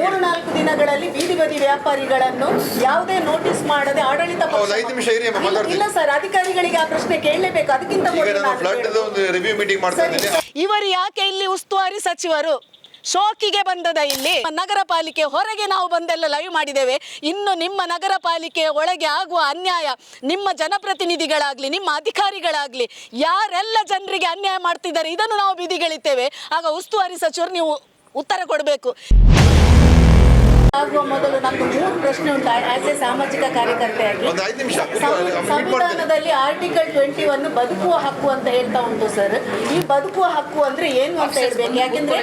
ಮೂರು ನಾಲ್ಕು ದಿನಗಳಲ್ಲಿ ಬೀದಿ ಬದಿ ವ್ಯಾಪಾರಿಗಳನ್ನು ಯಾವುದೇ ನೋಟಿಸ್ ಮಾಡದೆ ಆಡಳಿತ ಪಕ್ಷ- ಹೌದು, ಐದು ನಿಮಿಷ ಇರಿ ಅಮ್ಮ, ಮಾತಾಡ್ತೀನಿ. ಇಲ್ಲ ಸರ್ ಅಧಿಕಾರಿಗಳಿಗೆ ಆ ಪ್ರಶ್ನೆ ಕೇಳಲೇಬೇಕು. ಅದಕ್ಕಿಂತ ಈಗ ಮೊದಲು ನಾನು ನಾನು ಫ್ಲಡ್. ಒಂದು ರಿವ್ಯೂ ಮೀಟಿಂಗ್ ಮಾಡ್ತಾ ಇದ್ದೀನಿ. ಇವರು ಯಾಕೆ ಇಲ್ಲಿ ಉಸ್ತುವಾರಿ ಸಚಿವರು? ಶೋಕಿಗೆ ಬಂದದ ಇಲ್ಲಿ. ನಗರ ಪಾಲಿಕೆ ಹೊರಗೆ ನಾವು ಬಂದೆಲ್ಲ ಲೈವ್ ಮಾಡಿದ್ದೇವೆ. ಇನ್ನು ನಿಮ್ಮ ನಗರ ಪಾಲಿಕೆ ಒಳಗೆ ಆಗುವ ಅನ್ಯಾಯ ನಿಮ್ಮ ಜನಪ್ರತಿನಿಧಿಗಳಾಗ್ಲಿ ನಿಮ್ಮ ಅಧಿಕಾರಿಗಳಾಗ್ಲಿ ಯಾರೆಲ್ಲ ಜನರಿಗೆ ಅನ್ಯಾಯ ಮಾಡ್ತಿದ್ದಾರೆ ಇದನ್ನು ನಾವು ಬೀದಿಗೆಳಿತೇವೆ. ಆಗ ಉಸ್ತುವಾರಿ ಸಚಿವರು ನೀವು ಉತ್ತರ ಕೊಡಬೇಕು. ಆಗುವ ಮೊದಲು ನಮ್ದು ಮೂರು ಪ್ರಶ್ನೆ ಉಂಟು. ಆಸ್ ಎ ಸಾಮಾಜಿಕ ಕಾರ್ಯಕರ್ತೆಯಾಗಿ. ಸಂವಿಧಾನದಲ್ಲಿ ಆರ್ಟಿಕಲ್ ಟ್ವೆಂಟಿ ಒನ್ ಬದುಕುವ ಹಕ್ಕು ಅಂತ ಹೇಳ್ತಾ ಉಂಟು ಸರ್ ಈ ಬದುಕುವ ಹಕ್ಕು ಅಂದ್ರೆ ಏನು ಅಂತ ಹೇಳ್ಬೇಕು? ಯಾಕೆಂದ್ರೆ.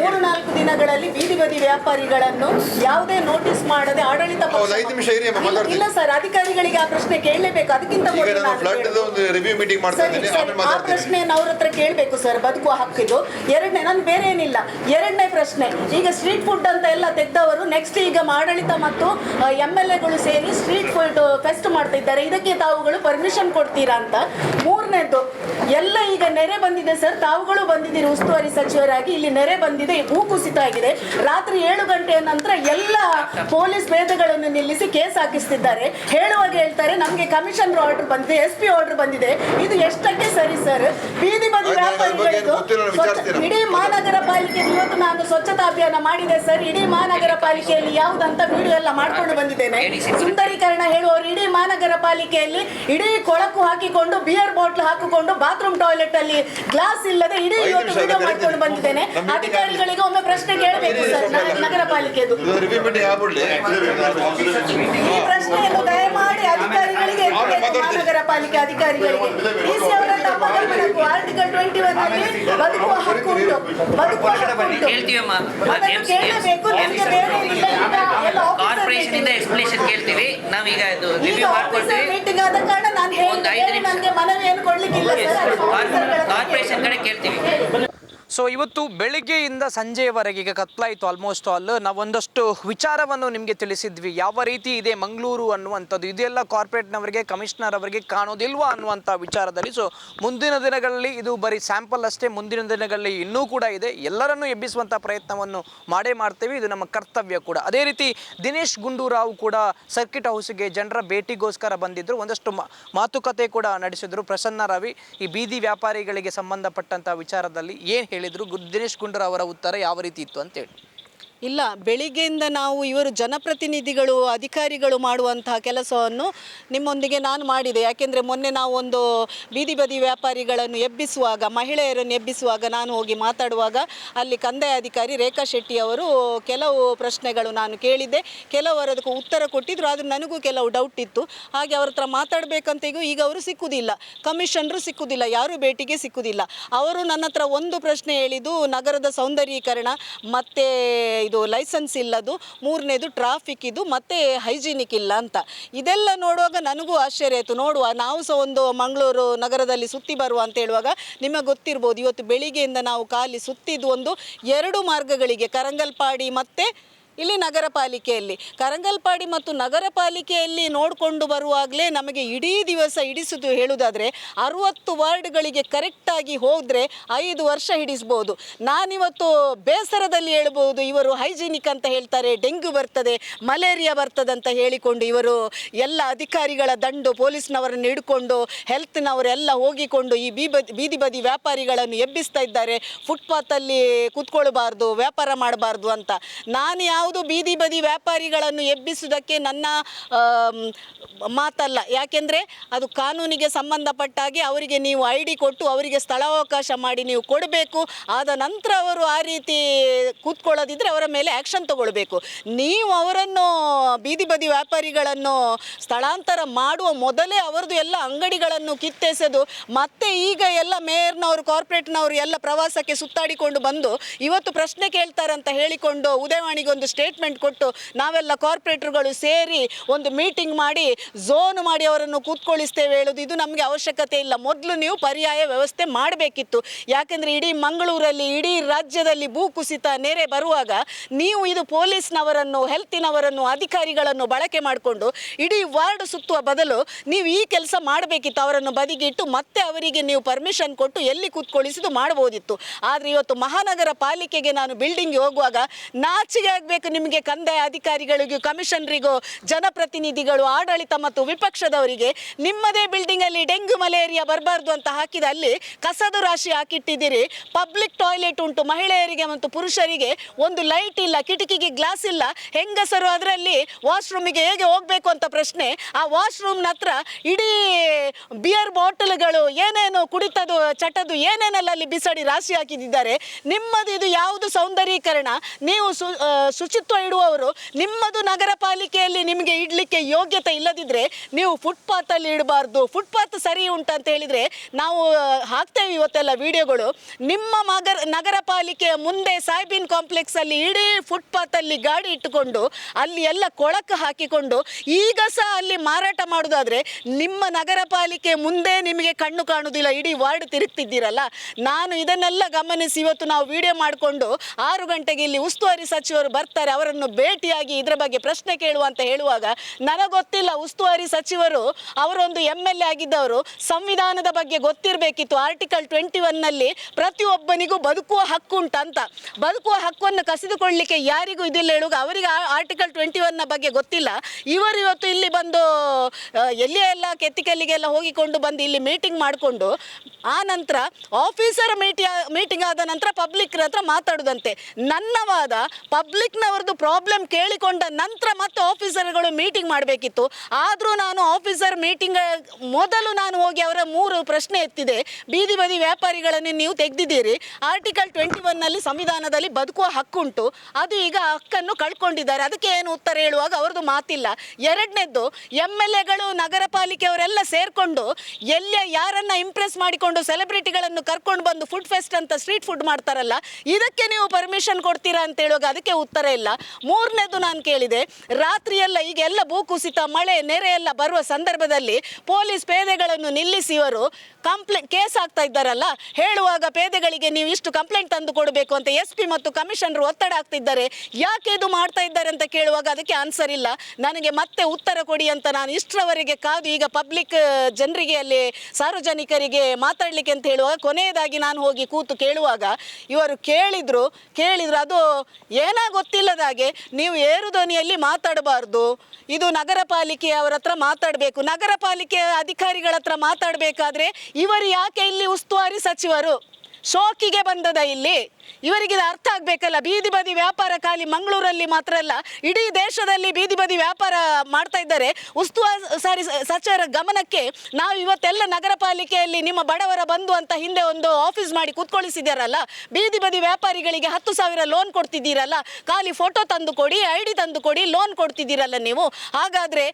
ಮೂರು ನಾಲ್ಕು ದಿನಗಳಲ್ಲಿ ಬೀದಿ ಬದಿ ವ್ಯಾಪಾರಿಗಳನ್ನು ಯಾವುದೇ ನೋಟಿಸ್ ಮಾಡದೆ ಆಡಳಿತ ಇಲ್ಲ- ಸರ್ ಅಧಿಕಾರಿಗಳಿಗೆ ಆ ಪ್ರಶ್ನೆ ಕೇಳಲೇಬೇಕು. ಅದಕ್ಕಿಂತ ಮೊದಲು ನಾನು ನಾನು ಫ್ಲಡ್ ಕೇಳುವುದು. ಒಂದು ರಿವ್ಯೂ ಮೀಟಿಂಗ್ ಮಾಡ್ತಾ ಇದ್ದೀನಿ ಆಮೇಲೆ ಆ ಮಾತಾಡ್ತೀನಿ. ಪ್ರಶ್ನೆಯನ್ನು ಅವ್ರ ಹತ್ರ ಕೇಳಬೇಕು ಸರ್ ಬದುಕುವ ಹಕ್ಕಿದು. ಎರಡನೇ ನಾನು ಬೇರೆ ಏನಿಲ್ಲ ಎರಡನೇ ಪ್ರಶ್ನೆ. ಈಗ ಸ್ಟ್ರೀಟ್ ಫುಡ್ ಅಂತ ಎಲ್ಲ ತೆಗೆದವರು ನೆಕ್ಸ್ಟ್ ಈಗ ಆಡಳಿತ ಮತ್ತು ಎಂ ಎಲ್ ಎಗಳು ಸೇರಿ ಸ್ಟ್ರೀಟ್ ಫುಡ್ ಫೆಸ್ಟ್ ಮಾಡ್ತಾ ಇದ್ದಾರೆ. ಇದಕ್ಕೆ ತಾವುಗಳು ಪರ್ಮಿಷನ್ ಕೊಡ್ತೀರಾ ಅಂತ. ಮೂರನೇದು ಎಲ್ಲ ಈಗ ನೆರೆ ಬಂದಿದೆ ಸರ್. ತಾವುಗಳು ಬಂದಿದ್ದೀರಿ ಉಸ್ತುವಾರಿ ಸಚಿವರಾಗಿ. ಇಲ್ಲಿ ನೆರೆ ಬಂದಿದೆ ಭೂಕುಸಿತ ಆಗಿದೆ. ರಾತ್ರಿ ಏಳು ಗಂಟೆಯ ನಂತರ ಎಲ್ಲ ಪೊಲೀಸ್ ಭೇದಗಳನ್ನು ನಿಲ್ಲಿಸಿ ಕೇಸ್ ಹಾಕಿಸ್ತಿದ್ದಾರೆ. ಹೇಳುವಾಗ ಹೇಳ್ತಾರೆ ನಮಗೆ ಕಮಿಷನ್ ಆರ್ಡರ್ ಬಂದಿದೆ ಎಸ್ ಪಿ ಆರ್ಡರ್ ಬಂದಿದೆ. ಇದು ಎಷ್ಟಕ್ಕೆ ಸರಿ ಸರ್? ಬೀದಿ ಬದಿ ವ್ಯಾಪಾರಿಗಳಿಗೂ ಇಡೀ ಮಹಾನಗರ ಪಾಲಿಕೆ ಇವತ್ತು ನಾನು ಸ್ವಚ್ಛತಾ ಅಭಿಯಾನ ಮಾಡಿದೆ ಸರ್. ಇಡೀ ಮಹಾನಗರ ಪಾಲಿಕೆಯಲ್ಲಿ ಯಾವುದಂತ ವಿಡಿಯೋ ಎಲ್ಲ ಮಾಡ್ಕೊಂಡು ಬಂದಿದ್ದೇನೆ. ಸುಂದರೀಕರಣ ಹೇಳುವವರು ಇಡೀ ಮಹಾನಗರ ಪಾಲಿಕೆಯಲ್ಲಿ ಇಡೀ ಕೊಳಕು ಹಾಕಿಕೊಂಡು ಬಿಯರ್ ಬಾಟ್ಲ್ ಹಾಕಿಕೊಂಡು ಬಾತ್ರೂಮ್ ಟಾಯ್ಲೆಟ್ ಅಲ್ಲಿ ಗ್ಲಾಸ್ ಇಲ್ಲದೆ ಇಡೀ ಇವತ್ತು ವಿಡಿಯೋ ಮಾಡ್ಕೊಂಡು ಬಂದಿದ್ದೇನೆ. ಅಧಿಕಾರಿಗಳಿಗೆ ಒಮ್ಮೆ ಪ್ರಶ್ನೆ ಕೇಳಬೇಕು ಸರ್ ನಗರ ಪಾಲಿಕೆದು ಈ ಪ್ರಶ್ನೆಯನ್ನು ದಯಮಾಡಿ ಅಧಿಕಾರಿಗಳಿಗೆ ಮಹಾನಗರ ಪಾಲಿಕೆ ಅಧಿಕಾರಿಗಳಿಗೆ. ಡಿಸಿ ಅವರ ತಮ್ಮ ಗಮನಕ್ಕೂ ಆರ್ಟಿಕಲ್ ಟ್ವೆಂಟಿ ಒನ್ ಅಲ್ಲಿ ಬದುಕುವ ಹಕ್ಕು ಉಂಟು. ಬದುಕುವ ಹಕ್ಕು ಉಂಟು. ಅದನ್ನು ಕೇಳಬೇಕು ನಮಗೆ ಕಾರ್ಪೊರೇಷನ್ ಇಂದ ಎಕ್ಸ್ಪ್ಲೇಷನ್ ಕೇಳ್ತೀವಿ. ನಾವೀಗ ಇದು ರಿವ್ಯೂ ಮಾಡ್ಕೊಳ್ತೀವಿ ಒಂದು ಐದು ನಿಮಿಷ. ಕಾರ್ಪೊರೇಷನ್ ಕಡೆ ಕೇಳ್ತೀವಿ. ಸೊ ಇವತ್ತು ಬೆಳಿಗ್ಗೆಯಿಂದ ಸಂಜೆಯವರೆಗೆ ಈಗ ಕತ್ಲಾಯಿತು ಆಲ್ಮೋಸ್ಟ್ ಆಲ್ ನಾವೊಂದಷ್ಟು ವಿಚಾರವನ್ನು ನಿಮಗೆ ತಿಳಿಸಿದ್ವಿ. ಯಾವ ರೀತಿ ಇದೆ ಮಂಗಳೂರು ಅನ್ನುವಂಥದ್ದು? ಇದೆಲ್ಲ ಕಾರ್ಪೊರೇಟ್ನವರಿಗೆ ಕಮಿಷನರ್ ಅವರಿಗೆ ಕಾಣೋದಿಲ್ವಾ ಅನ್ನುವಂಥ ವಿಚಾರದಲ್ಲಿ. ಸೊ ಮುಂದಿನ ದಿನಗಳಲ್ಲಿ ಇದು ಬರೀ ಸ್ಯಾಂಪಲ್ ಅಷ್ಟೇ. ಮುಂದಿನ ದಿನಗಳಲ್ಲಿ ಇನ್ನೂ ಕೂಡ ಇದೆ. ಎಲ್ಲರನ್ನೂ ಎಬ್ಬಿಸುವಂಥ ಪ್ರಯತ್ನವನ್ನು ಮಾಡೇ ಮಾಡ್ತೇವೆ. ಇದು ನಮ್ಮ ಕರ್ತವ್ಯ ಕೂಡ. ಅದೇ ರೀತಿ ದಿನೇಶ್ ಗುಂಡೂರಾವ್ ಕೂಡ ಸರ್ಕಿಟ್ ಹೌಸ್ಗೆ ಜನರ ಭೇಟಿಗೋಸ್ಕರ ಬಂದಿದ್ದರು ಒಂದಷ್ಟು ಮಾತುಕತೆ ಕೂಡ ನಡೆಸಿದ್ರು ಪ್ರಸನ್ನ ರವಿ. ಈ ಬೀದಿ ವ್ಯಾಪಾರಿಗಳಿಗೆ ಸಂಬಂಧಪಟ್ಟಂಥ ವಿಚಾರದಲ್ಲಿ ಏನು ಹೇಳಿದರು. ದಿನೇಶ್ ಗುಂಡೂರಾವ್ ಅವರ ಉತ್ತರ ಯಾವ ರೀತಿ ಇತ್ತು ಅಂತೇಳಿ ಇಲ್ಲ, ಬೆಳಿಗ್ಗೆಯಿಂದ ನಾವು ಇವರು ಜನಪ್ರತಿನಿಧಿಗಳು, ಅಧಿಕಾರಿಗಳು ಮಾಡುವಂತಹ ಕೆಲಸವನ್ನು ನಿಮ್ಮೊಂದಿಗೆ ನಾನು ಮಾಡಿದೆ. ಯಾಕೆಂದರೆ ಮೊನ್ನೆ ನಾವು ಒಂದು ಬೀದಿ ಬದಿ ವ್ಯಾಪಾರಿಗಳನ್ನು ಎಬ್ಬಿಸುವಾಗ, ಮಹಿಳೆಯರನ್ನು ಎಬ್ಬಿಸುವಾಗ ನಾನು ಹೋಗಿ ಮಾತಾಡುವಾಗ ಅಲ್ಲಿ ಕಂದಾಯ ಅಧಿಕಾರಿ ರೇಖಾ ಶೆಟ್ಟಿ ಅವರು ಕೆಲವು ಪ್ರಶ್ನೆಗಳು ನಾನು ಕೇಳಿದ್ದೆ. ಕೆಲವರು ಅದಕ್ಕೆ ಉತ್ತರ ಕೊಟ್ಟಿದ್ರು, ಆದರೆ ನನಗೂ ಕೆಲವು ಡೌಟ್ ಇತ್ತು. ಹಾಗೆ ಅವ್ರ ಹತ್ರ ಮಾತಾಡಬೇಕಂತ ಈಗ ಈಗ ಅವರು ಸಿಕ್ಕುವುದಿಲ್ಲ ಕಮಿಷನರು ಸಿಕ್ಕುವುದಿಲ್ಲ ಯಾರೂ ಭೇಟಿಗೆ ಸಿಕ್ಕುವುದಿಲ್ಲ ಅವರು ನನ್ನ ಹತ್ರ ಒಂದು ಪ್ರಶ್ನೆ ಹೇಳಿದ್ದು, ನಗರದ ಸೌಂದರ್ಯೀಕರಣ, ಮತ್ತು ಇದು ಲೈಸೆನ್ಸ್ ಇಲ್ಲದು, ಮೂರನೇದು ಟ್ರಾಫಿಕ್ ಇದು, ಮತ್ತೆ ಹೈಜೀನಿಕ್ ಇಲ್ಲ ಅಂತ. ಇದೆಲ್ಲ ನೋಡುವಾಗ ನನಗೂ ಆಶ್ಚರ್ಯ ಆಯಿತು. ನೋಡುವ, ನಾವು ಸಹ ಒಂದು ಮಂಗಳೂರು ನಗರದಲ್ಲಿ ಸುತ್ತಿ ಬರುವ ಅಂತ ಹೇಳುವಾಗ ನಿಮಗೆ ಗೊತ್ತಿರ್ಬೋದು, ಇವತ್ತು ಬೆಳಿಗ್ಗೆಯಿಂದ ನಾವು ಖಾಲಿ ಸುತ್ತಿದ್ದು ಒಂದು ಎರಡು ಮಾರ್ಗಗಳಿಗೆ, ಕರಂಗಲ್ಪಾಡಿ ಮತ್ತು ಇಲ್ಲಿ ನಗರ ಪಾಲಿಕೆಯಲ್ಲಿ ಕರಂಗಲ್ಪಾಡಿ ಮತ್ತು ನಗರ ಪಾಲಿಕೆಯಲ್ಲಿ ನೋಡಿಕೊಂಡು ಬರುವಾಗಲೇ ನಮಗೆ ಇಡೀ ದಿವಸ ಹಿಡಿಸುದು ಹೇಳುವುದಾದರೆ, ಅರುವತ್ತು ವಾರ್ಡ್ಗಳಿಗೆ ಕರೆಕ್ಟಾಗಿ ಹೋದರೆ ಐದು ವರ್ಷ ಹಿಡಿಸ್ಬೋದು. ನಾನಿವತ್ತು ಬೇಸರದಲ್ಲಿ ಹೇಳ್ಬೋದು ಇವರು ಹೈಜಿನಿಕ್ ಅಂತ ಹೇಳ್ತಾರೆ, ಡೆಂಗ್ಯೂ ಬರ್ತದೆ, ಮಲೇರಿಯಾ ಬರ್ತದೆ ಅಂತ ಹೇಳಿಕೊಂಡು ಇವರು ಎಲ್ಲ ಅಧಿಕಾರಿಗಳ ದಂಡು ಪೊಲೀಸ್ನವರನ್ನು ಹಿಡ್ಕೊಂಡು, ಹೆಲ್ತ್ನವರೆಲ್ಲ ಹೋಗಿಕೊಂಡು ಈ ಬೀದಿ ಬದಿ ವ್ಯಾಪಾರಿಗಳನ್ನು ಎಬ್ಬಿಸ್ತಾ ಇದ್ದಾರೆ. ಫುಟ್ಪಾತಲ್ಲಿ ಕೂತ್ಕೊಳ್ಬಾರ್ದು, ವ್ಯಾಪಾರ ಮಾಡಬಾರ್ದು ಅಂತ. ನಾನು ಯಾವುದು ಬೀದಿ ಬದಿ ವ್ಯಾಪಾರಿಗಳನ್ನು ಎಬ್ಬಿಸುವುದಕ್ಕೆ ನನ್ನ ಮಾತಲ್ಲ. ಯಾಕೆಂದರೆ ಅದು ಕಾನೂನಿಗೆ ಸಂಬಂಧಪಟ್ಟ ಹಾಗೆ ಅವರಿಗೆ ನೀವು ಐ ಡಿ ಕೊಟ್ಟು ಅವರಿಗೆ ಸ್ಥಳಾವಕಾಶ ಮಾಡಿ ನೀವು ಕೊಡಬೇಕು. ಆದ ನಂತರ ಅವರು ಆ ರೀತಿ ಕೂತ್ಕೊಳ್ಳೋದಿದ್ರೆ ಅವರ ಮೇಲೆ ಆ್ಯಕ್ಷನ್ ತಗೊಳ್ಬೇಕು. ನೀವು ಅವರನ್ನು ಬೀದಿ ಬದಿ ವ್ಯಾಪಾರಿಗಳನ್ನು ಸ್ಥಳಾಂತರ ಮಾಡುವ ಮೊದಲೇ ಅವರದು ಎಲ್ಲ ಅಂಗಡಿಗಳನ್ನು ಕಿತ್ತೆಸೆದು, ಮತ್ತೆ ಈಗ ಎಲ್ಲ ಮೇಯರ್ನವರು, ಕಾರ್ಪೊರೇಟ್ನವರು ಎಲ್ಲ ಪ್ರವಾಸಕ್ಕೆ ಸುತ್ತಾಡಿಕೊಂಡು ಬಂದು ಇವತ್ತು ಪ್ರಶ್ನೆ ಕೇಳ್ತಾರಂತ ಹೇಳಿಕೊಂಡು ಉದಯವಾಣಿಗೊಂದು ಸ್ಟೇಟ್ಮೆಂಟ್ ಕೊಟ್ಟು ನಾವೆಲ್ಲ ಕಾರ್ಪೊರೇಟರ್ಗಳು ಸೇರಿ ಒಂದು ಮೀಟಿಂಗ್ ಮಾಡಿ ಝೋನ್ ಮಾಡಿ ಅವರನ್ನು ಕೂತ್ಕೊಳ್ಳಿಸ್ತೇವೆ ಹೇಳೋದು. ಇದು ನಮಗೆ ಅವಶ್ಯಕತೆ ಇಲ್ಲ. ಮೊದಲು ನೀವು ಪರ್ಯಾಯ ವ್ಯವಸ್ಥೆ ಮಾಡಬೇಕಿತ್ತು. ಯಾಕೆಂದರೆ ಇಡೀ ಮಂಗಳೂರಲ್ಲಿ, ಇಡೀ ರಾಜ್ಯದಲ್ಲಿ ಭೂಕುಸಿತ ನೆರೆ ಬರುವಾಗ ನೀವು ಇದು ಪೊಲೀಸ್ನವರನ್ನು, ಹೆಲ್ತಿನವರನ್ನು, ಅಧಿಕಾರಿಗಳನ್ನು ಬಳಕೆ ಮಾಡಿಕೊಂಡು ಇಡೀ ವಾರ್ಡ್ ಸುತ್ತುವ ಬದಲು ನೀವು ಈ ಕೆಲಸ ಮಾಡಬೇಕಿತ್ತು. ಅವರನ್ನು ಬದಿಗಿಟ್ಟು ಮತ್ತೆ ಅವರಿಗೆ ನೀವು ಪರ್ಮಿಷನ್ ಕೊಟ್ಟು ಎಲ್ಲಿ ಕೂತ್ಕೊಳ್ಳಿಸಿದು ಮಾಡಬಹುದಿತ್ತು ಆದರೆ ಇವತ್ತು ಮಹಾನಗರ ಪಾಲಿಕೆಗೆ ನಾನು ಬಿಲ್ಡಿಂಗ್ಗೆ ಹೋಗುವಾಗ ನಾಚಿಗೆ ನಿಮಗೆ ಕಂದಾಯ ಅಧಿಕಾರಿಗಳಿಗೂ, ಕಮಿಷನರಿಗೂ, ಜನಪ್ರತಿನಿಧಿಗಳು, ಆಡಳಿತ ಮತ್ತು ವಿಪಕ್ಷದವರಿಗೆ ನಿಮ್ಮದೇ ಬಿಲ್ಡಿಂಗ್ ಅಲ್ಲಿ ಡೆಂಗ್ಯೂ ಮಲೇರಿಯಾ ಬರಬಾರ್ದು ಅಂತ ಹಾಕಿದ ಅಲ್ಲಿ ಕಸದ ರಾಶಿ ಹಾಕಿಟ್ಟಿದ್ದೀರಿ. ಪಬ್ಲಿಕ್ ಟಾಯ್ಲೆಟ್ ಉಂಟು. ಮಹಿಳೆಯರಿಗೆ ಮತ್ತು ಪುರುಷರಿಗೆ ಒಂದು ಲೈಟ್ ಇಲ್ಲ, ಕಿಟಕಿಗೆ ಗ್ಲಾಸ್ ಇಲ್ಲ. ಹೆಂಗಸರು ಅದರಲ್ಲಿ ವಾಶ್ರೂಮಿಗೆ ಹೇಗೆ ಹೋಗಬೇಕು ಅಂತ ಪ್ರಶ್ನೆ. ಆ ವಾಶ್ರೂಮ್ನ ಹತ್ರ ಇಡೀ ಬಿಯರ್ ಬಾಟಲ್ಗಳು ಏನೇನು ಕುಡಿತದು, ಚಟದು ಏನೇನೆಲ್ಲ ಅಲ್ಲಿ ಬಿಸಾಡಿ ರಾಶಿ ಹಾಕಿದ್ದಾರೆ ನಿಮ್ಮದು ಇದು ಯಾವುದು ಸೌಂದರ್ಯೀಕರಣ? ನೀವು ಸು ಶುಚಿತ್ವ ಇಡುವವರು ನಿಮ್ಮದು ನಗರ ಪಾಲಿಕೆಯಲ್ಲಿ ನಿಮಗೆ ಇಡ್ಲಿಕ್ಕೆ ಯೋಗ್ಯತೆ ಇಲ್ಲದಿದ್ದರೆ ನೀವು ಫುಟ್ಪಾತಲ್ಲಿ ಇಡಬಾರ್ದು. ಫುಟ್ಪಾತ್ ಸರಿ ಉಂಟು ಅಂತ ಹೇಳಿದ್ರೆ ನಾವು ಹಾಕ್ತೇವೆ ಇವತ್ತೆಲ್ಲ ವಿಡಿಯೋಗಳು. ನಿಮ್ಮ ಮಗರ, ನಗರ ಪಾಲಿಕೆಯ ಮುಂದೆ ಸಾಯ್ಬಿನ್ ಕಾಂಪ್ಲೆಕ್ಸ್ ಅಲ್ಲಿ ಇಡೀ ಫುಟ್ಪಾತ್ ಅಲ್ಲಿ ಗಾಡಿ ಇಟ್ಟುಕೊಂಡು, ಅಲ್ಲಿ ಎಲ್ಲ ಕೊಳಕು ಹಾಕಿಕೊಂಡು, ಈಗ ಸಹ ಅಲ್ಲಿ ಮಾರಾಟ ಮಾಡುವುದಾದ್ರೆ ನಿಮ್ಮ ನಗರ ಪಾಲಿಕೆ ಮುಂದೆ ನಿಮಗೆ ಕಣ್ಣು ಕಾಣುವುದಿಲ್ಲ ಇಡೀ ವಾರ್ಡ್ ತಿರುಗ್ತಿದ್ದೀರಲ್ಲ. ನಾನು ಇದನ್ನೆಲ್ಲ ಗಮನಿಸಿ ಇವತ್ತು ನಾವು ವಿಡಿಯೋ ಮಾಡಿಕೊಂಡು ಆರು ಗಂಟೆಗೆ ಇಲ್ಲಿ ಉಸ್ತುವಾರಿ ಸಚಿವರು ಬರ್ತಾರೆ. ಅವರನ್ನು ಭೇಟಿಯಾಗಿ ಇದರ ಬಗ್ಗೆ ಪ್ರಶ್ನೆ ಕೇಳುವ ಅಂತ ಹೇಳುವಾಗ ನನಗೊತ್ತಿಲ್ಲ ಉಸ್ತುವಾರಿ ಸಚಿವರು ಅವರೊಂದು ಎಂ ಎಲ್ ಎ ಆಗಿದ್ದವರು ಸಂವಿಧಾನದ ಬಗ್ಗೆ ಗೊತ್ತಿರಬೇಕಿತ್ತು. ಆರ್ಟಿಕಲ್ ಟ್ವೆಂಟಿ ಒನ್ನಲ್ಲಿ ಪ್ರತಿಯೊಬ್ಬನಿಗೂ ಬದುಕುವ ಹಕ್ಕು ಉಂಟಂತ. ಬದುಕುವ ಹಕ್ಕನ್ನು ಕಸಿದುಕೊಳ್ಳಿಕ್ಕೆ ಯಾರಿಗೂ ಇದಿಲ್ಲ ಹೇಳುವಾಗ ಅವರಿಗೆ ಆರ್ಟಿಕಲ್ ಟ್ವೆಂಟಿ ಒನ್ನ ಬಗ್ಗೆ ಗೊತ್ತಿಲ್ಲ. ಇವರು ಇವತ್ತು ಇಲ್ಲಿ ಬಂದು ಆ, ಎಲ್ಲಿ ಕೆತ್ತಿಕಲ್ಲಿಗೆಲ್ಲ ಹೋಗಿಕೊಂಡು ಬಂದು ಇಲ್ಲಿ ಮೀಟಿಂಗ್ ಮಾಡಿಕೊಂಡು ಆ ನಂತರ ಆಫೀಸರ್ ಮೀಟಿ ಮೀಟಿಂಗ್ ಆದ ನಂತರ ಪಬ್ಲಿಕ್ ಹತ್ರ ಮಾತಾಡೋದಂತೆ. ನನ್ನ ವಾದ ಪಬ್ಲಿಕ್ನವ್ರದ್ದು ಪ್ರಾಬ್ಲಮ್ ಕೇಳಿಕೊಂಡ ನಂತರ ಮತ್ತೆ ಆಫೀಸರ್ಗಳು ಮೀಟಿಂಗ್ ಮಾಡಬೇಕಿತ್ತು. ಆದರೂ ನಾನು ಆಫೀಸರ್ ಮೀಟಿಂಗ್ ಮೊದಲು ನಾನು ಹೋಗಿ ಅವರ ಮೂರು ಪ್ರಶ್ನೆ ಎತ್ತಿದೆ. ಬೀದಿ ಬದಿ ವ್ಯಾಪಾರಿಗಳನ್ನು ನೀವು ತೆಗೆದಿದ್ದೀರಿ. ಆರ್ಟಿಕಲ್ ಟ್ವೆಂಟಿ ಒನ್ನಲ್ಲಿ ಸಂವಿಧಾನದಲ್ಲಿ ಬದುಕುವ ಹಕ್ಕುಂಟು. ಅದು ಈಗ ಹಕ್ಕನ್ನು ಕಳ್ಕೊಂಡಿದ್ದಾರೆ. ಅದಕ್ಕೆ ಏನು ಉತ್ತರ ಹೇಳುವಾಗ ಅವ್ರದ್ದು ಮಾತಿಲ್ಲ. ಎರಡನೇದ್ದು ಎಂ ಎಲ್ ಎಗಳು ನಗರ ಪಾಲಿಕೆಯವರೆಲ್ಲ ಸೇರಿಕೊಂಡು ಎಲ್ಲ ಯಾರನ್ನ ಇಂಪ್ರೆಸ್ ಮಾಡಿಕೊಂಡು ಸೆಲೆಬ್ರಿಟಿಗಳನ್ನು ಕರ್ಕೊಂಡು ಬಂದು ಫುಡ್ ಫೆಸ್ಟ್ ಅಂತ ಸ್ಟ್ರೀಟ್ ಫುಡ್ ಮಾಡ್ತಾರಲ್ಲ, ಇದಕ್ಕೆ ನೀವು ಪರ್ಮಿಷನ್ ಕೊಡ್ತೀರಾ ಅಂತ ಹೇಳುವಾಗ ಅದಕ್ಕೆ ಉತ್ತರ ಇಲ್ಲ. ಮೂರನೇದು ನಾನು ಕೇಳಿದೆ, ರಾತ್ರಿಯೆಲ್ಲ ಈಗ ಎಲ್ಲ ಭೂಕುಸಿತ, ಮಳೆ, ನೆರೆ ಎಲ್ಲ ಬರುವ ಸಂದರ್ಭದಲ್ಲಿ ಪೊಲೀಸ್ ಪೇದೆಗಳನ್ನು ನಿಲ್ಲಿಸಿ ಇವರು ಕಂಪ್ಲೇಂಟ್ ಕೇಸ್ ಆಗ್ತಾ ಇದ್ದಾರಲ್ಲ, ಹೇಳುವಾಗ ಪೇದೆಗಳಿಗೆ ನೀವು ಇಷ್ಟು ಕಂಪ್ಲೇಂಟ್ ತಂದು ಕೊಡಬೇಕು ಅಂತ ಎಸ್ ಪಿ ಮತ್ತು ಕಮಿಷನರು ಒತ್ತಡ ಆಗ್ತಿದ್ದಾರೆ ಯಾಕೆ ಇದು ಮಾಡ್ತಾ ಇದ್ದಾರೆ ಅಂತ ಕೇಳುವಾಗ ಅದಕ್ಕೆ ಆನ್ಸರ್ ಇಲ್ಲ. ನನಗೆ ಮತ್ತೆ ಉತ್ತರ ಕೊಡಿ ಅಂತ ನಾನು ಇಷ್ಟರವರೆಗೆ ಕಾದು, ಈಗ ಪಬ್ಲಿಕ್ ಜನರಿಗೆ ಅಲ್ಲಿ ಸಾರ್ವಜನಿಕರಿಗೆ ಮಾತಾಡಲಿಕ್ಕೆ ಅಂತ ಹೇಳುವಾಗ ಕೊನೆಯದಾಗಿ ನಾನು ಹೋಗಿ ಕೂತು ಕೇಳುವಾಗ ಇವರು ಕೇಳಿದ್ರು. ಕೇಳಿದ್ರು, ಅದು ಏನಾ ಗೊತ್ತಿಲ್ಲದ ಹಾಗೆ ನೀವು ಏರು ಧ್ವನಿಯಲ್ಲಿ ಮಾತಾಡಬಾರ್ದು. ಇದು ನಗರ ಪಾಲಿಕೆಯವರ ಹತ್ರ ಮಾತಾಡಬೇಕು. ನಗರ ಪಾಲಿಕೆ ಅಧಿಕಾರಿಗಳ ಹತ್ರ ಮಾತಾಡಬೇಕಾದ್ರೆ ಇವರು ಯಾಕೆ ಇಲ್ಲಿ ಉಸ್ತುವಾರಿ ಸಚಿವರು? ಶೋಕಿಗೆ ಬಂದದ ಇಲ್ಲಿ. ಇವರಿಗೆ ಇದು ಅರ್ಥ ಆಗ್ಬೇಕಲ್ಲ? ಬೀದಿ ಬದಿ ವ್ಯಾಪಾರ ಖಾಲಿ ಮಂಗಳೂರಲ್ಲಿ ಮಾತ್ರ ಅಲ್ಲ, ಇಡೀ ದೇಶದಲ್ಲಿ ಬೀದಿ ಬದಿ ವ್ಯಾಪಾರ ಮಾಡ್ತಾ ಇದ್ದಾರೆ. ಉಸ್ತುವಾರಿ ಸಚಿವರ ಗಮನಕ್ಕೆ ನಾವು ಇವತ್ತೆಲ್ಲ ನಗರ ಪಾಲಿಕೆಯಲ್ಲಿ ನಿಮ್ಮ ಬಡವರ ಬಂದು ಅಂತ ಹಿಂದೆ ಒಂದು ಆಫೀಸ್ ಮಾಡಿ ಕೂತ್ಕೊಳ್ಳಿಸಿದಾರಲ್ಲ ಬೀದಿ ಬದಿ ವ್ಯಾಪಾರಿಗಳಿಗೆ ಹತ್ತು ಸಾವಿರ ಲೋನ್ ಕೊಡ್ತಿದ್ದೀರಲ್ಲ? ಖಾಲಿ ಫೋಟೋ ತಂದು ಕೊಡಿ, ಐ ಡಿ ತಂದು ಕೊಡಿ, ಲೋನ್ ಕೊಡ್ತಿದ್ದೀರಲ್ಲ ನೀವು? ಹಾಗಾದ್ರೆ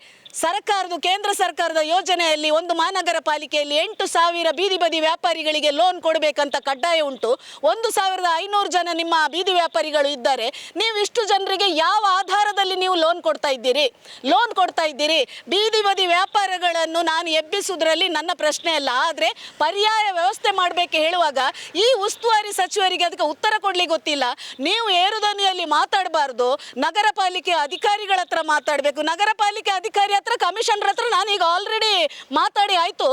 ಸರ್ಕಾರದ ಕೇಂದ್ರ ಸರ್ಕಾರದ ಯೋಜನೆಯಲ್ಲಿ ಒಂದು ಮಹಾನಗರ ಪಾಲಿಕೆಯಲ್ಲಿ ಎಂಟು ಸಾವಿರ ಬೀದಿ ಬದಿ ವ್ಯಾಪಾರಿಗಳಿಗೆ ಲೋನ್ ಕೊಡಬೇಕಂತ ಕಡ್ಡಾಯ ಉಂಟು. ಒಂದು ಸಾವಿರದ ಐನೂರು ಜನ ನಿಮ್ಮ ಬೀದಿ ವ್ಯಾಪಾರಿಗಳು ಇದ್ದಾರೆ. ನೀವು ಇಷ್ಟು ಜನರಿಗೆ ಯಾವ ಆಧಾರದಲ್ಲಿ ನೀವು ಲೋನ್ ಕೊಡ್ತಾ ಇದ್ದೀರಿ? ಲೋನ್ ಕೊಡ್ತಾ ಇದ್ದೀರಿ. ಬೀದಿ ಬದಿ ವ್ಯಾಪಾರಗಳನ್ನು ನಾನು ಎಬ್ಬಿಸುವುದರಲ್ಲಿ ನನ್ನ ಪ್ರಶ್ನೆ ಅಲ್ಲ. ಆದರೆ ಪರ್ಯಾಯ ವ್ಯವಸ್ಥೆ ಮಾಡಬೇಕು ಹೇಳುವಾಗ ಈ ಉಸ್ತುವಾರಿ ಸಚಿವರಿಗೆ ಅದಕ್ಕೆ ಉತ್ತರ ಕೊಡಲಿ ಗೊತ್ತಿಲ್ಲ. ನೀವು ಏರುದನಿಯಲ್ಲಿ ಮಾತಾಡಬಾರ್ದು. ನಗರ ಪಾಲಿಕೆ ಅಧಿಕಾರಿಗಳ ಹತ್ರ ಮಾತಾಡಬೇಕು. ನಗರ ಪಾಲಿಕೆ ಅಧಿಕಾರಿ ಹತ್ರ, ಕಮಿಷನರ್ ಹತ್ರ ನಾನೀಗ ಆಲ್ರೆಡಿ ಮಾತಾಡಿ ಆಯಿತು.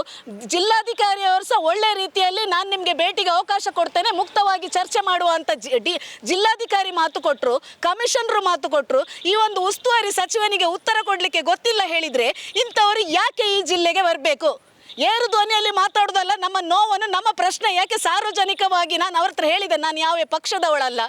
ಜಿಲ್ಲಾಧಿಕಾರಿಯವರು ಸಹ ಒಳ್ಳೆ ರೀತಿಯಲ್ಲಿ ನಾನು ನಿಮಗೆ ಭೇಟಿಗೆ ಅವಕಾಶ ಕೊಡ್ತೇನೆ. ಮುಕ್ತವಾಗಿ ಚರ್ಚೆ ಮಾಡುವಂತ ಡಿ ಜಿಲ್ಲಾಧಿಕಾರಿ ಮಾತು ಕೊಟ್ಟರು ಕಮಿಷನರು ಮಾತು ಕೊಟ್ಟರು ಈ ಒಂದು ಉಸ್ತುವಾರಿ ಸಚಿವನಿಗೆ ಉತ್ತರ ಕೊಡಲಿಕ್ಕೆ ಗೊತ್ತಿಲ್ಲ ಹೇಳಿದ್ರೆ ಇಂಥವರು ಯಾಕೆ ಈ ಜಿಲ್ಲೆಗೆ ಬರಬೇಕು? ಏರು ಧ್ವನಿಯಲ್ಲಿ ಮಾತಾಡೋದಲ್ಲ, ನಮ್ಮ ನೋವನ್ನು, ನಮ್ಮ ಪ್ರಶ್ನೆ ಯಾಕೆ ಸಾರ್ವಜನಿಕವಾಗಿ ನಾನು ಅವ್ರ ಹತ್ರ ಹೇಳಿದೆ, ನಾನು ಯಾವ ಪಕ್ಷದವಳಲ್ಲ?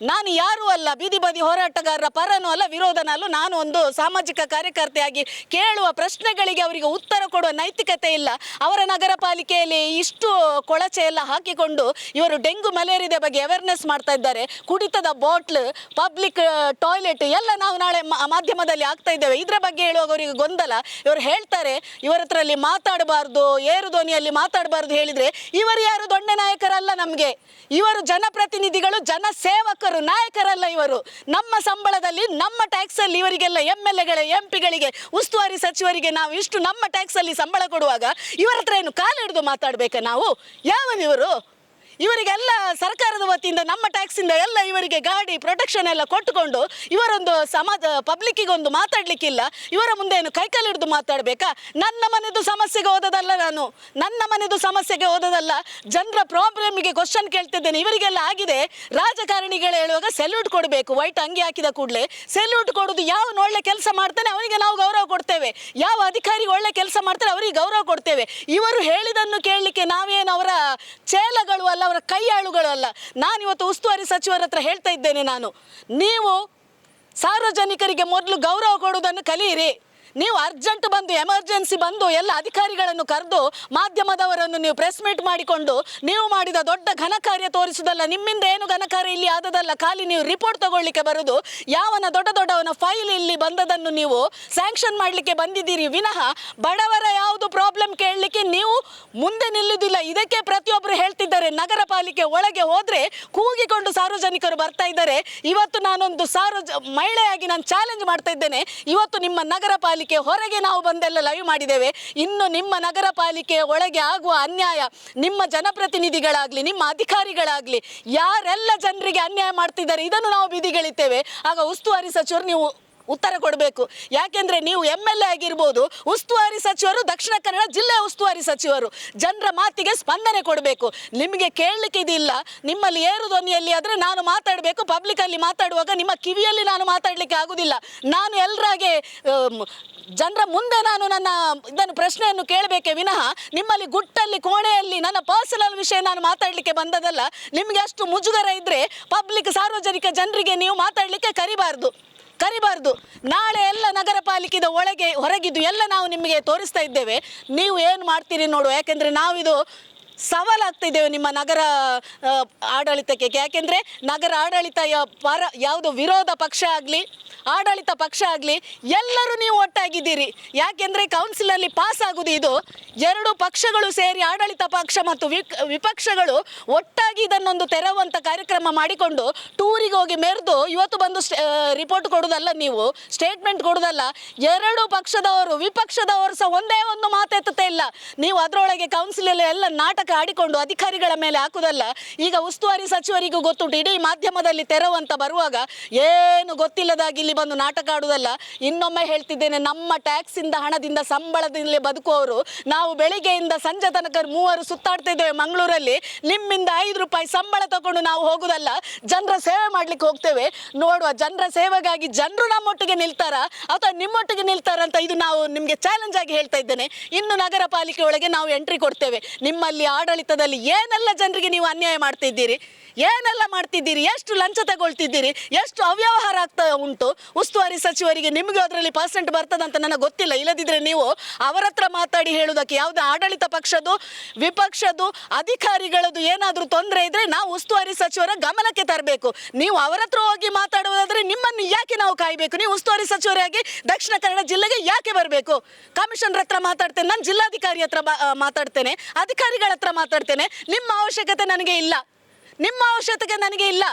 ನಾನು ಯಾರೂ ಅಲ್ಲ, ಬೀದಿ ಬದಿ ಹೋರಾಟಗಾರರ ಪರನೂ ಅಲ್ಲ ವಿರೋಧನಲ್ಲೂ ನಾನು ಒಂದು ಸಾಮಾಜಿಕ ಕಾರ್ಯಕರ್ತೆಯಾಗಿ ಕೇಳುವ ಪ್ರಶ್ನೆಗಳಿಗೆ ಅವರಿಗೆ ಉತ್ತರ ಕೊಡುವ ನೈತಿಕತೆ ಇಲ್ಲ. ಅವರ ನಗರ ಪಾಲಿಕೆಯಲ್ಲಿ ಇಷ್ಟು ಕೊಳಚೆ ಎಲ್ಲ ಹಾಕಿಕೊಂಡು ಇವರು ಡೆಂಗು ಮಲೇರಿಯಾ ಬಗ್ಗೆ ಅವೇರ್ನೆಸ್ ಮಾಡ್ತಾ ಇದ್ದಾರೆ. ಕುಡಿತದ ಬಾಟ್ಲ್, ಪಬ್ಲಿಕ್ ಟಾಯ್ಲೆಟ್ ಎಲ್ಲ ನಾವು ನಾಳೆ ಮಾಧ್ಯಮದಲ್ಲಿ ಆಗ್ತಾ ಇದ್ದೇವೆ. ಇದರ ಬಗ್ಗೆ ಹೇಳುವಾಗ ಅವರಿಗೆ ಗೊಂದಲ. ಇವರು ಹೇಳ್ತಾರೆ, ಇವರ ಹತ್ರಲ್ಲಿ ಮಾತಾಡಬಾರ್ದು, ಏರು ಧ್ವನಿಯಲ್ಲಿ ಮಾತಾಡಬಾರ್ದು ಹೇಳಿದ್ರೆ, ಇವರು ಯಾರು ದೊಡ್ಡ ನಾಯಕರಲ್ಲ ನಮಗೆ. ಇವರು ಜನಪ್ರತಿನಿಧಿಗಳು ಜನ ಯುವಕರು ನಾಯಕರಲ್ಲ ಇವರು. ನಮ್ಮ ಸಂಬಳದಲ್ಲಿ, ನಮ್ಮ ಟ್ಯಾಕ್ಸ್ ಅಲ್ಲಿ ಇವರಿಗೆಲ್ಲ ಎಂ ಎಲ್ ಎಗಳ ಎಂ ಪಿಗಳಿಗೆ ಉಸ್ತುವಾರಿ ಸಚಿವರಿಗೆ ನಾವು ಇಷ್ಟು ನಮ್ಮ ಟ್ಯಾಕ್ಸ್ ಅಲ್ಲಿ ಸಂಬಳ ಕೊಡುವಾಗ ಇವರ ಹತ್ರ ಏನು ಕಾಲಿಡಿದು ಮಾತಾಡಬೇಕಾ ನಾವು? ಯಾವನಿವರು ಇವರಿಗೆಲ್ಲ ಸರ್ಕಾರದ ವತಿಯಿಂದ, ನಮ್ಮ ಟ್ಯಾಕ್ಸಿಂದ ಎಲ್ಲ ಇವರಿಗೆ ಗಾಡಿ ಪ್ರೊಟೆಕ್ಷನ್ ಎಲ್ಲ ಕೊಟ್ಟುಕೊಂಡು ಇವರೊಂದು ಸಮಾಜ ಪಬ್ಲಿಕ್ಕಿಗೆ ಒಂದು ಮಾತಾಡ್ಲಿಕ್ಕಿಲ್ಲ. ಇವರ ಮುಂದೆ ಏನು ಕೈಕಲ್ ಹಿಡಿದು ಮಾತಾಡಬೇಕಾ? ನನ್ನ ಮನೆದು ಸಮಸ್ಯೆಗೆ ಓದೋದಲ್ಲ ನಾನು. ನನ್ನ ಮನೆದು ಸಮಸ್ಯೆಗೆ ಓದೋದಲ್ಲ ಜನರ ಪ್ರಾಬ್ಲಮ್ಗೆ ಕ್ವಶನ್ ಕೇಳ್ತಿದ್ದೇನೆ. ಇವರಿಗೆಲ್ಲ ಆಗಿದೆ. ರಾಜಕಾರಣಿಗಳು ಹೇಳುವಾಗ ಸೆಲ್ಯೂಟ್ ಕೊಡಬೇಕು. ವೈಟ್ ಅಂಗಿ ಹಾಕಿದ ಕೂಡಲೇ ಸೆಲ್ಯೂಟ್ ಕೊಡೋದು ಯಾವ ಒಳ್ಳೆ ಕೆಲಸ ಮಾಡ್ತಾನೆ ಅವನಿಗೆ ನಾವು ಗೌರವ ಕೊಡ್ತೇವೆ. ಯಾವ ಅಧಿಕಾರಿ ಒಳ್ಳೆ ಕೆಲಸ ಮಾಡ್ತಾರೆ ಅವರಿಗೆ ಗೌರವ ಕೊಡ್ತೇವೆ. ಇವರು ಹೇಳಿದನ್ನು ಕೇಳಲಿಕ್ಕೆ ನಾವೇನು ಅವರ ಚೇಲಗಳು ಅಲ್ಲ ಅವರ ಕೈಯಾಳುಗಳು ನಾನು ಇವತ್ತು ಉಸ್ತುವಾರಿ ಸಚಿವರ ಹತ್ರ ಹೇಳ್ತಾ ಇದ್ದೇನೆ ನಾನು. ನೀವು ಸಾರ್ವಜನಿಕರಿಗೆ ಮೊದಲು ಗೌರವ ಕೊಡುವುದನ್ನು ಕಲಿಯಿರಿ. ನೀವು ಅರ್ಜೆಂಟ್ ಬಂದು, ಎಮರ್ಜೆನ್ಸಿ ಬಂದು, ಎಲ್ಲ ಅಧಿಕಾರಿಗಳನ್ನು ಕರೆದು, ಮಾಧ್ಯಮದವರನ್ನು ನೀವು ಪ್ರೆಸ್ ಮೀಟ್ ಮಾಡಿಕೊಂಡು, ನೀವು ಮಾಡಿದ ದೊಡ್ಡ ಘನ ಕಾರ್ಯ ತೋರಿಸುವುದಲ್ಲ ನಿಮ್ಮಿಂದ ಏನು ಘನ ಕಾರ್ಯ ಇಲ್ಲಿ ಆದದಲ್ಲ, ಖಾಲಿ ನೀವು ರಿಪೋರ್ಟ್ ತಗೊಳ್ಳಿಕ್ಕೆ ಬರುದು. ಯಾವನ ದೊಡ್ಡ ದೊಡ್ಡವನ ಫೈಲ್ ಇಲ್ಲಿ ಬಂದದನ್ನು ನೀವು ಸ್ಯಾಂಕ್ಷನ್ ಮಾಡಲಿಕ್ಕೆ ಬಂದಿದ್ದೀರಿ. ವಿನಃ ಬಡವರ ಯಾವುದು ಪ್ರಾಬ್ಲಮ್ ಕೇಳಲಿಕ್ಕೆ ನೀವು ಮುಂದೆ ನಿಲ್ಲುವುದಿಲ್ಲ ಇದಕ್ಕೆ ಪ್ರತಿಯೊಬ್ಬರು ಹೇಳ್ತಿದ್ದಾರೆ. ನಗರ ಪಾಲಿಕೆ ಒಳಗೆ ಹೋದ್ರೆ ಕೂಗಿಕೊಂಡು ಸಾರ್ವಜನಿಕರು ಬರ್ತಾ ಇದ್ದಾರೆ. ಇವತ್ತು ನಾನೊಂದು ಸಾರ್ವಜ, ಮಹಿಳೆಯಾಗಿ ನಾನು ಚಾಲೆಂಜ್ ಮಾಡ್ತಾ ಇದ್ದೇನೆ. ಇವತ್ತು ನಿಮ್ಮ ನಗರ ಪಾಲಿಕೆ ಹೊರಗೆ ನಾವು ಬಂದೆಲ್ಲ ಲೈವ್ ಮಾಡಿದ್ದೇವೆ. ಇನ್ನು ನಿಮ್ಮ ನಗರ ಪಾಲಿಕೆಯ ಒಳಗೆ ಆಗುವ ಅನ್ಯಾಯ ನಿಮ್ಮ ಜನಪ್ರತಿನಿಧಿಗಳಾಗ್ಲಿ, ನಿಮ್ಮ ಅಧಿಕಾರಿಗಳಾಗ್ಲಿ, ಯಾರೆಲ್ಲ ಜನರಿಗೆ ಅನ್ಯಾಯ ಮಾಡ್ತಿದ್ದಾರೆ, ಇದನ್ನು ನಾವು ಬೀದಿಗೆಳಿತೇವೆ ಆಗ ಉಸ್ತುವಾರಿ ಸಚಿವರು, ನೀವು ಉತ್ತರ ಕೊಡಬೇಕು. ಯಾಕೆಂದ್ರೆ ನೀವು ಎಂ ಎಲ್ ಎ ಆಗಿರ್ಬೋದು, ಉಸ್ತುವಾರಿ ಸಚಿವರು, ದಕ್ಷಿಣ ಕನ್ನಡ ಜಿಲ್ಲೆ ಉಸ್ತುವಾರಿ ಸಚಿವರು, ಜನರ ಮಾತಿಗೆ ಸ್ಪಂದನೆ ಕೊಡಬೇಕು. ನಿಮಗೆ ಕೇಳಲಿಕ್ಕೆ ಇದಿಲ್ಲ, ನಿಮ್ಮಲ್ಲಿ ಏರು ಧ್ವನಿಯಲ್ಲಿ ಆದರೆ ನಾನು ಮಾತಾಡಬೇಕು ಪಬ್ಲಿಕ್ ಅಲ್ಲಿ ಮಾತಾಡುವಾಗ ನಿಮ್ಮ ಕಿವಿಯಲ್ಲಿ ನಾನು ಮಾತಾಡಲಿಕ್ಕೆ ಆಗುದಿಲ್ಲ. ನಾನು ಎಲ್ಲರಾಗೆ ಜನರ ಮುಂದೆ ನಾನು ನನ್ನ ಇದನ್ನು, ಪ್ರಶ್ನೆಯನ್ನು ಕೇಳಬೇಕೆ ವಿನಃ, ನಿಮ್ಮಲ್ಲಿ ಗುಟ್ಟಲ್ಲಿ, ಕೋಣೆಯಲ್ಲಿ ನನ್ನ ಪರ್ಸನಲ್ ವಿಷಯ ನಾನು ಮಾತಾಡಲಿಕ್ಕೆ ಬಂದದಲ್ಲ ನಿಮಗೆ ಅಷ್ಟು ಮುಜುಗರ ಇದ್ರೆ ಪಬ್ಲಿಕ್ ಸಾರ್ವಜನಿಕ ಜನರಿಗೆ ನೀವು ಮಾತಾಡಲಿಕ್ಕೆ ಕರಿಬಾರ್ದು. ಕರಿಬಾರ್ದು. ನಾಳೆ ಎಲ್ಲ ನಗರ ಪಾಲಿಕೆದ ಒಳಗೆ ಹೊರಗಿದ್ದು ಎಲ್ಲ ನಾವು ನಿಮಗೆ ತೋರಿಸ್ತಾ ಇದ್ದೇವೆ. ನೀವು ಏನು ಮಾಡ್ತೀರಿ ನೋಡು. ಯಾಕೆಂದರೆ ನಾವಿದು ಸವಾಲಾಗ್ತಿದ್ದೇವೆ ನಿಮ್ಮ ನಗರ ಆಡಳಿತಕ್ಕೆ? ಯಾಕೆಂದರೆ ನಗರ ಆಡಳಿತ ಪರ, ಯಾವುದು ವಿರೋಧ ಪಕ್ಷ ಆಗಲಿ, ಆಡಳಿತ ಪಕ್ಷ ಆಗಲಿ, ಎಲ್ಲರೂ ನೀವು ಒಟ್ಟಾಗಿದ್ದೀರಿ. ಯಾಕೆಂದರೆ ಕೌನ್ಸಿಲಲ್ಲಿ ಪಾಸ್ ಆಗುದು ಇದು. ಎರಡು ಪಕ್ಷಗಳು ಸೇರಿ ಆಡಳಿತ ಪಕ್ಷ ಮತ್ತು ವಿಪಕ್ಷಗಳು ಒಟ್ಟಾಗಿ ಇದನ್ನೊಂದು ತೆರವಂತ ಕಾರ್ಯಕ್ರಮ ಮಾಡಿಕೊಂಡು ಟೂರಿಗೆ ಹೋಗಿ ಮೆರೆದು ಇವತ್ತು ಬಂದು ರಿಪೋರ್ಟ್ ಕೊಡುವುದಲ್ಲ ನೀವು? ಸ್ಟೇಟ್ಮೆಂಟ್ ಕೊಡುವುದಲ್ಲ? ಎರಡು ಪಕ್ಷದವರು ವಿಪಕ್ಷದವರು ಸಹ ಒಂದೇ ಒಂದು ಮಾತೆತ್ತುತ್ತೆ ಇಲ್ಲ. ನೀವು ಅದರೊಳಗೆ ಕೌನ್ಸಿಲಲ್ಲಿ ಎಲ್ಲ ನಾಟಕ ಆಡಿಕೊಂಡು ಅಧಿಕಾರಿಗಳ ಮೇಲೆ ಹಾಕುದಲ್ಲ. ಈಗ ಉಸ್ತುವಾರಿ ಸಚಿವರಿಗೂ ಗೊತ್ತುಂಟು, ಇಡೀ ಮಾಧ್ಯಮದಲ್ಲಿ ತೆರವಂತ ಬರುವಾಗ ಏನು ಗೊತ್ತಿಲ್ಲದಾಗಿ ಇಲ್ಲಿ ಬಂದು ನಾಟಕ ಆಡುವುದಲ್ಲ ಇನ್ನೊಮ್ಮೆ ಹೇಳ್ತಿದ್ದೇನೆ, ನಮ್ಮ ಟ್ಯಾಕ್ಸ್ ಇಂದ ಹಣದಿಂದ ಸಂಬಳದಲ್ಲಿ ಬದುಕುವವರು ನಾವು ಬೆಳಿಗ್ಗೆಯಿಂದ ಸಂಜೆ ತನಕ ಮೂವರು ಸುತ್ತಾಡ್ತಿದ್ದೇವೆ ಮಂಗಳೂರಲ್ಲಿ. ನಿಮ್ಮಿಂದ ಐದು ರೂಪಾಯಿ ಸಂಬಳ ತಗೊಂಡು ನಾವು ಹೋಗುದಲ್ಲ. ಜನರ ಸೇವೆ ಮಾಡ್ಲಿಕ್ಕೆ ಹೋಗ್ತೇವೆ. ನೋಡುವ, ಜನರ ಸೇವೆಗಾಗಿ ಜನರು ನಮ್ಮೊಟ್ಟಿಗೆ ನಿಲ್ತಾರ ಅಥವಾ ನಿಮ್ಮೊಟ್ಟಿಗೆ ನಿಲ್ತಾರ ಅಂತ ಇದು ನಾವು ನಿಮಗೆ ಚಾಲೆಂಜ್ ಆಗಿ ಹೇಳ್ತಾ ಇದ್ದೇನೆ. ಇನ್ನು ನಗರ ಪಾಲಿಕೆ ಒಳಗೆ ನಾವು ಎಂಟ್ರಿ ಕೊಡ್ತೇವೆ. ನಿಮ್ಮಲ್ಲಿ ಆಡಳಿತದಲ್ಲಿ ಏನೆಲ್ಲ ಜನರಿಗೆ ನೀವು ಅನ್ಯಾಯ ಮಾಡ್ತಿದ್ದೀರಿ? ಏನೆಲ್ಲ ಮಾಡ್ತಿದ್ದೀರಿ? ಎಷ್ಟು ಲಂಚ ತಗೊಳ್ತಿದ್ದೀರಿ? ಎಷ್ಟು ಅವ್ಯವಹಾರ ಆಗ್ತಾ ಉಂಟು? ಉಸ್ತುವಾರಿ ಸಚಿವರಿಗೆ ನಿಮಗೆ ಅದರಲ್ಲಿ ಪರ್ಸೆಂಟ್ ಬರ್ತದಂತ ನನಗೆ ಗೊತ್ತಿಲ್ಲ. ಇಲ್ಲದಿದ್ರೆ ನೀವು ಅವರ ಹತ್ರ ಮಾತಾಡಿ ಹೇಳುವುದಕ್ಕೆ ಯಾವುದೇ ಆಡಳಿತ ಪಕ್ಷದ್ದು, ವಿಪಕ್ಷದ್ದು, ಅಧಿಕಾರಿಗಳದ್ದು ಏನಾದರೂ ತೊಂದರೆ ಇದ್ರೆ ನಾವು ಉಸ್ತುವಾರಿ ಸಚಿವರ ಗಮನಕ್ಕೆ ತರಬೇಕು. ನೀವು ಅವರ ಹತ್ರ ಹೋಗಿ ಮಾತಾಡುವುದಾದ್ರೆ ನಿಮ್ಮನ್ನು ಯಾಕೆ ನಾವು ಕಾಯಬೇಕು? ನೀವು ಉಸ್ತುವಾರಿ ಸಚಿವರಾಗಿ ದಕ್ಷಿಣ ಕನ್ನಡ ಜಿಲ್ಲೆಗೆ ಯಾಕೆ ಬರಬೇಕು? ಕಮಿಷನರ್ ಹತ್ರ ಮಾತಾಡ್ತೇನೆ, ನಾನು ಜಿಲ್ಲಾಧಿಕಾರಿ ಹತ್ರ ಮಾತಾಡ್ತೇನೆ. ಅಧಿಕಾರಿಗಳ ಹತ್ರ ಮಾತಾಡ್ತೇನೆ ನಿಮ್ಮ ಅವಶ್ಯಕತೆ ನನಗೆ ಇಲ್ಲ. ನಿಮ್ಮ ಅವಶ್ಯಕತೆ ನನಗೆ ಇಲ್ಲ.